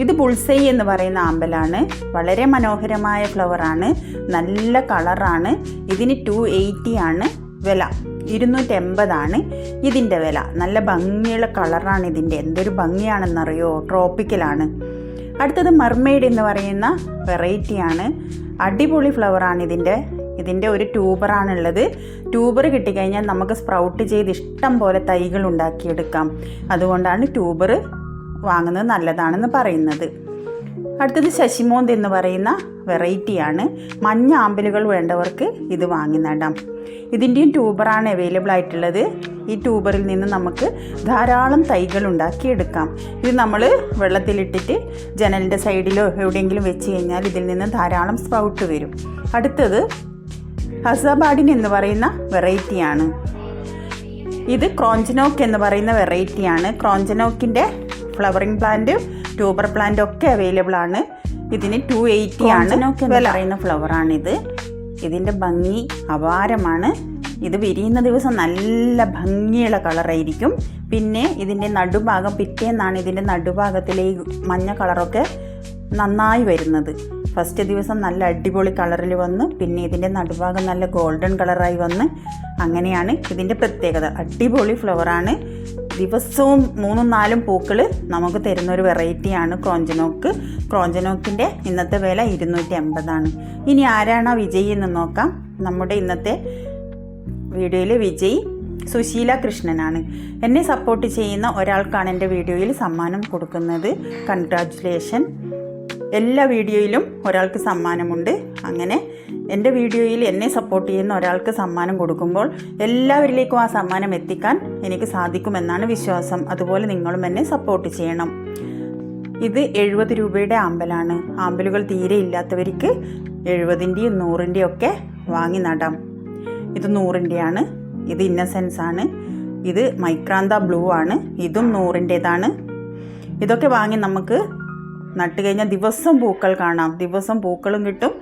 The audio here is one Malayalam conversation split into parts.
ഇത് ബുൾസൈ എന്ന് പറയുന്ന ആമ്പലാണ്. വളരെ മനോഹരമായ ഫ്ലവറാണ് നല്ല കളറാണ് ഇതിന് ടു എയ്റ്റി ആണ് വില. ഇരുന്നൂറ്റി എൺപതാണ് ഇതിന്റെ വില. നല്ല ഭംഗിയുള്ള കളറാണ് ഇതിന്റെ. എന്തൊരു ഭംഗിയാണെന്നറിയോ? ട്രോപ്പിക്കലാണ് അടുത്തത് മർമെയ്ഡ് എന്ന് പറയുന്ന വെറൈറ്റിയാണ് അടിപൊളി ഫ്ലവറാണ് ഇതിന്റെ. ഇതിന്റെ ഒരു ട്യൂബറാണുള്ളത് ട്യൂബർ കിട്ടിക്കഴിഞ്ഞാൽ നമുക്ക് സ്പ്രൗട്ട് ചെയ്ത് ഇഷ്ടം പോലെ തൈകൾ ഉണ്ടാക്കിയെടുക്കാം. അതുകൊണ്ടാണ് ട്യൂബർ വാങ്ങുന്നത് നല്ലതാണെന്ന് പറയുന്നത്. അടുത്തത് ശശിമോന്ത് എന്ന് പറയുന്ന വെറൈറ്റിയാണ് മഞ്ഞ ആമ്പലുകൾ വേണ്ടവർക്ക് ഇത് വാങ്ങി നടാം. ഇതിന്റെയും ട്യൂബറാണ് അവൈലബിൾ ആയിട്ടുള്ളത്. ഈ ട്യൂബറിൽ നിന്ന് നമുക്ക് ധാരാളം തൈകൾ ഉണ്ടാക്കിയെടുക്കാം. ഇത് നമ്മൾ വെള്ളത്തിലിട്ടിട്ട് ജനലിന്റെ സൈഡിലോ എവിടെയെങ്കിലും വെച്ച് കഴിഞ്ഞാൽ ഇതിൽ നിന്ന് ധാരാളം സ്പ്രൗട്ട് വരും. അടുത്തത് ഹസബാഡിൻ എന്ന് പറയുന്ന വെറൈറ്റിയാണ് ഇത് ക്രോഞ്ചനോക്ക് എന്ന് പറയുന്ന വെറൈറ്റിയാണ് ക്രോഞ്ചനോക്കിന്റെ ഫ്ലവറിംഗ് പ്ലാന്റ് ട്യൂബർ പ്ലാന്റ് ഒക്കെ അവൈലബിൾ ആണ്. ഇതിന് ടു എയ്റ്റി ആണ്. എന്ന് പറയുന്ന ഫ്ലവറാണിത് ഇതിന്റെ ഭംഗി അപാരമാണ്. ഇത് വിരിയുന്ന ദിവസം നല്ല ഭംഗിയുള്ള കളറായിരിക്കും പിന്നെ ഇതിന്റെ നടുഭാഗം പിറ്റേന്നാണ് ഇതിന്റെ നടുഭാഗത്തിലെ ഈ മഞ്ഞ കളറൊക്കെ നന്നായി വരുന്നത്. ഫസ്റ്റ് ദിവസം നല്ല അടിപൊളി കളറിൽ വന്ന് പിന്നെ ഇതിന്റെ നടുഭാഗം നല്ല ഗോൾഡൻ കളറായി വന്ന് അങ്ങനെയാണ് ഇതിന്റെ പ്രത്യേകത. അടിപൊളി ഫ്ലവറാണ് ദിവസവും മൂന്നും നാലും പൂക്കൾ നമുക്ക് തരുന്ന ഒരു വെറൈറ്റിയാണ് ക്രോഞ്ചനോക്ക്. ക്രോഞ്ചനോക്കിന്റെ ഇന്നത്തെ വില ഇരുന്നൂറ്റി അമ്പതാണ് ഇനി ആരാണ് വിജയ് എന്ന് നോക്കാം. നമ്മുടെ ഇന്നത്തെ വീഡിയോയിലെ വിജയ് സുശീല കൃഷ്ണനാണ്. എന്നെ സപ്പോർട്ട് ചെയ്യുന്ന ഒരാൾക്കാണ് എന്റെ വീഡിയോയിൽ സമ്മാനം കൊടുക്കുന്നത്. കൺഗ്രാറ്റുലേഷൻ എല്ലാ വീഡിയോയിലും ഒരാൾക്ക് സമ്മാനമുണ്ട്. അങ്ങനെ എന്റെ വീഡിയോയിൽ എന്നെ സപ്പോർട്ട് ചെയ്യുന്ന ഒരാൾക്ക് സമ്മാനം കൊടുക്കുമ്പോൾ എല്ലാവരിലേക്കും ആ സമ്മാനം എത്തിക്കാൻ എനിക്ക് സാധിക്കുമെന്നാണ് വിശ്വാസം. അതുപോലെ നിങ്ങളും എന്നെ സപ്പോർട്ട് ചെയ്യണം. ഇത് എഴുപത് രൂപയുടെ ആമ്പലാണ്. ആമ്പലുകൾ തീരെ ഇല്ലാത്തവർക്ക് എഴുപതിന്റെയും നൂറിന്റെയും ഒക്കെ വാങ്ങി നടാം. ഇത് നൂറിന്റെയാണ്. ഇത് ഇന്നസെൻസ് ആണ്. ഇത് മൈക്രാന്ത ബ്ലൂ ആണ്. ഇതും നൂറിന്റേതാണ്. ഇതൊക്കെ വാങ്ങി നമുക്ക് നട്ട് കഴിഞ്ഞാൽ ദിവസം പൂക്കൾ കാണാം. ദിവസം പൂക്കളും കിട്ടും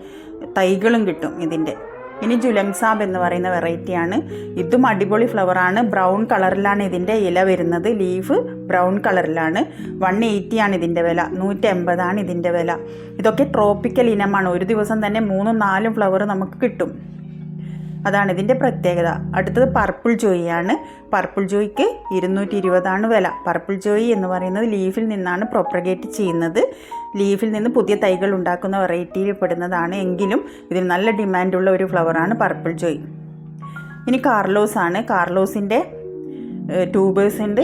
തൈകളും കിട്ടും ഇതിന്റെ. ഇനി ജുലംസാബ് എന്ന് പറയുന്ന വെറൈറ്റിയാണ് ഇതും അടിപൊളി ഫ്ലവറാണ് ബ്രൗൺ കളറിലാണ് ഇതിന്റെ ഇല വരുന്നത്. ലീഫ് ബ്രൗൺ കളറിലാണ് വൺ എയ്റ്റിയാണ് ഇതിന്റെ വില. നൂറ്റി എൺപതാണ് ഇതിന്റെ വില. ഇതൊക്കെ ട്രോപ്പിക്കൽ ഇനമാണ്. ഒരു ദിവസം തന്നെ മൂന്നും നാലും ഫ്ലവർ നമുക്ക് കിട്ടും. അതാണ് ഇതിന്റെ പ്രത്യേകത. അടുത്തത് പർപ്പിൾ ജോയിയാണ് പർപ്പിൾ ജോയിക്ക് ഇരുന്നൂറ്റി ഇരുപതാണ് വില. പർപ്പിൾ ജോയി എന്ന് പറയുന്നത് ലീഫിൽ നിന്നാണ് പ്രൊപ്പഗേറ്റ് ചെയ്യുന്നത്. ലീഫിൽ നിന്ന് പുതിയ തൈകൾ ഉണ്ടാക്കുന്ന വെറൈറ്റിയിൽ പെടുന്നതാണ്. എങ്കിലും ഇതിൽ നല്ല ഡിമാൻഡുള്ള ഒരു ഫ്ലവറാണ് പർപ്പിൾ ജോയി ഇനി കാർലോസ് ആണ്. കാർലോസിന്റെ ട്യൂബേഴ്സിന്റെ ഉണ്ട്.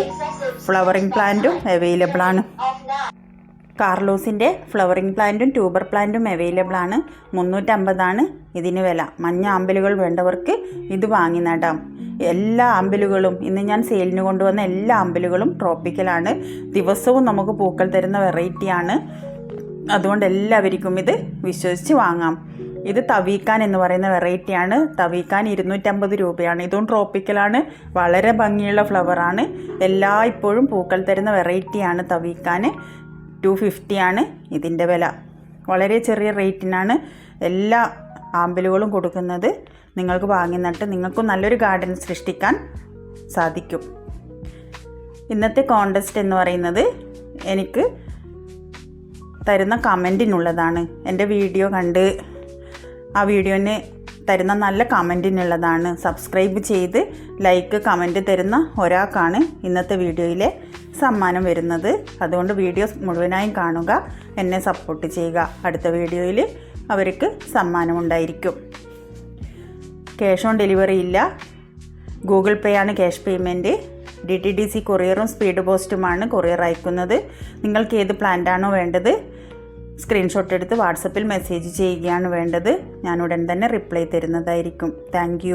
ഫ്ലവറിങ് പ്ലാന്റും അവൈലബിൾ ആണ്. കാർലോസിന്റെ ഫ്ലവറിംഗ് പ്ലാന്റും ട്യൂബർ പ്ലാന്റും അവൈലബിൾ ആണ്. മുന്നൂറ്റമ്പതാണ് ഇതിന് വില. മഞ്ഞ ആമ്പലുകൾ വേണ്ടവർക്ക് ഇത് വാങ്ങി നേടാം. എല്ലാ ആമ്പലുകളും ഇന്ന് ഞാൻ സെയിലിന് കൊണ്ടുവന്ന എല്ലാ ആമ്പലുകളും ട്രോപ്പിക്കലാണ് ദിവസവും നമുക്ക് പൂക്കൾ തരുന്ന വെറൈറ്റിയാണ് അതുകൊണ്ട് എല്ലാവർക്കും ഇത് വിശ്വസിച്ച് വാങ്ങാം. ഇത് തവീക്കാൻ എന്ന് പറയുന്ന വെറൈറ്റിയാണ് തവീക്കാൻ ഇരുന്നൂറ്റമ്പത് രൂപയാണ്. ഇതും ട്രോപ്പിക്കലാണ് വളരെ ഭംഗിയുള്ള ഫ്ലവറാണ് എല്ലാ ഇപ്പോഴും പൂക്കൾ തരുന്ന വെറൈറ്റിയാണ് തവീക്കാൻ. ടു ഫിഫ്റ്റിയാണ് ഇതിന്റെ വില. വളരെ ചെറിയ റേറ്റിനാണ് എല്ലാ ആമ്പലുകളും കൊടുക്കുന്നത്. നിങ്ങൾക്ക് വാങ്ങി നട്ട് നിങ്ങൾക്കും നല്ലൊരു ഗാർഡൻ സൃഷ്ടിക്കാൻ സാധിക്കും. ഇന്നത്തെ കോണ്ടസ്റ്റ് എന്ന് പറയുന്നത് എനിക്ക് തരുന്ന കമന്റിനുള്ളതാണ് എന്റെ വീഡിയോ കണ്ട് ആ വീഡിയോന് തരുന്ന നല്ല കമന്റിനുള്ളതാണ് സബ്സ്ക്രൈബ് ചെയ്ത് ലൈക്ക് കമന്റ് തരുന്ന ഒരാൾക്കാണ് ഇന്നത്തെ വീഡിയോയിലെ സമ്മാനം വരുന്നത്. അതുകൊണ്ട് വീഡിയോസ് മുഴുവനായും കാണുക. എന്നെ സപ്പോർട്ട് ചെയ്യുക. അടുത്ത വീഡിയോയിൽ അവർക്ക് സമ്മാനമുണ്ടായിരിക്കും ക്യാഷ് ഓൺ ഡെലിവറി ഇല്ല. ഗൂഗിൾ പേ ആണ് cash payment D T D C കൊറിയറും speed പോസ്റ്റുമാണ് കൊറിയർ അയക്കുന്നത്. നിങ്ങൾക്ക് ഏത് പ്ലാന്റാണോ വേണ്ടത് സ്ക്രീൻഷോട്ട് എടുത്ത് വാട്സപ്പിൽ മെസ്സേജ് ചെയ്യുകയാണ് വേണ്ടത്. ഞാൻ ഉടൻ തന്നെ റിപ്ലൈ തരുന്നതായിരിക്കും. താങ്ക്